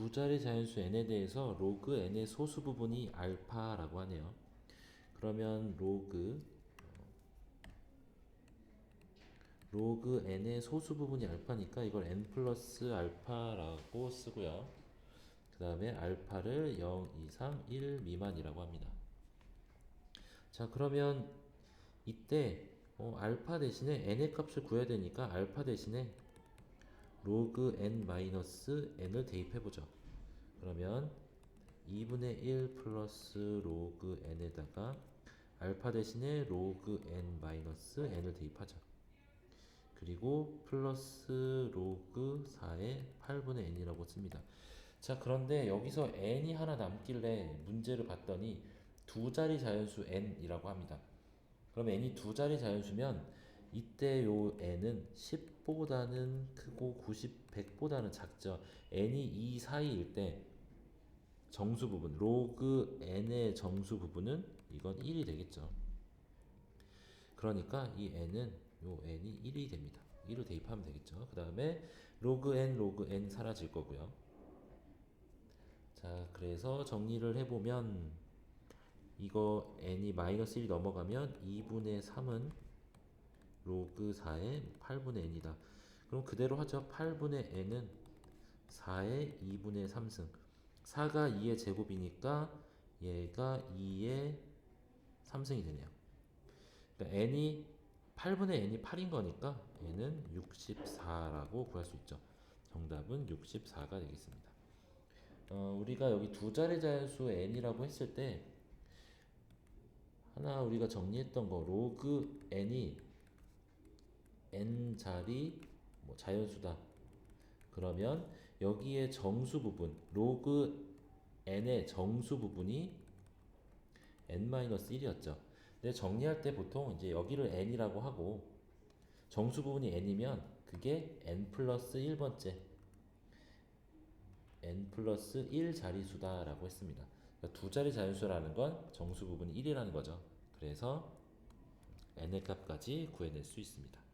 두 자리 자연수 n에 대해서 로그 n의 소수 부분이 알파라고 하네요. 그러면 로그 로그 n의 소수 부분이 알파니까 이걸 n 플러스 알파라고 쓰고요. 그 다음에 알파를 0, 2, 3, 1 미만이라고 합니다. 자 그러면 이때 어, 알파 대신에 n의 값을 구해야 되니까 알파 대신에 로그 n 마이너스 n을 대입해 보죠. 그러면 2분의 1 플러스 로그 n에다가 알파 대신에 로그 n 마이너스 n을 대입하죠. 그리고 플러스 로그 4의 8분의 n이라고 씁니다. 자, 그런데 여기서 n이 하나 남길래 문제를 봤더니 두 자리 자연수 n이라고 합니다. 그럼 n이 두 자리 자연수면 이때 요 n은 10보다는 크고 90, 100보다는 작죠. n이 이 사이일 때 정수 부분, 로그 n의 정수 부분은 이건 1이 되겠죠. 그러니까 이 n은 요 n이 1이 됩니다. 1을 대입하면 되겠죠. 그 다음에 로그 n, 로그 n 사라질 거고요. 자, 그래서 정리를 해보면 이거 n이 마이너스 1이 넘어가면 2분의 3은 로그 4의 8분의 n이다. 그럼 그대로 하죠. 8분의 n은 4의 2분의 3승. 4가 2의 제곱이니까 얘가 2의 3승이 되네요. 그러니까 n이 8분의 n이 8인 거니까 n은 64라고 구할 수 있죠. 정답은 64가 되겠습니다. 어, 우리가 여기 두 자리 자연수 n이라고 했을 때 하나 우리가 정리했던 거 로그 n이 n 자리 뭐 자연수다. 그러면 여기에 정수 부분 로그 n의 정수 부분이 n-1이었죠. 근데 정리할 때 보통 이제 여기를 n이라고 하고 정수 부분이 n이면 그게 n 플러스 1번째 n 플러스 1 자리수다 라고 했습니다. 그러니까 두 자리 자연수라는 건 정수 부분이 1이라는 거죠. 그래서 n의 값까지 구해낼 수 있습니다.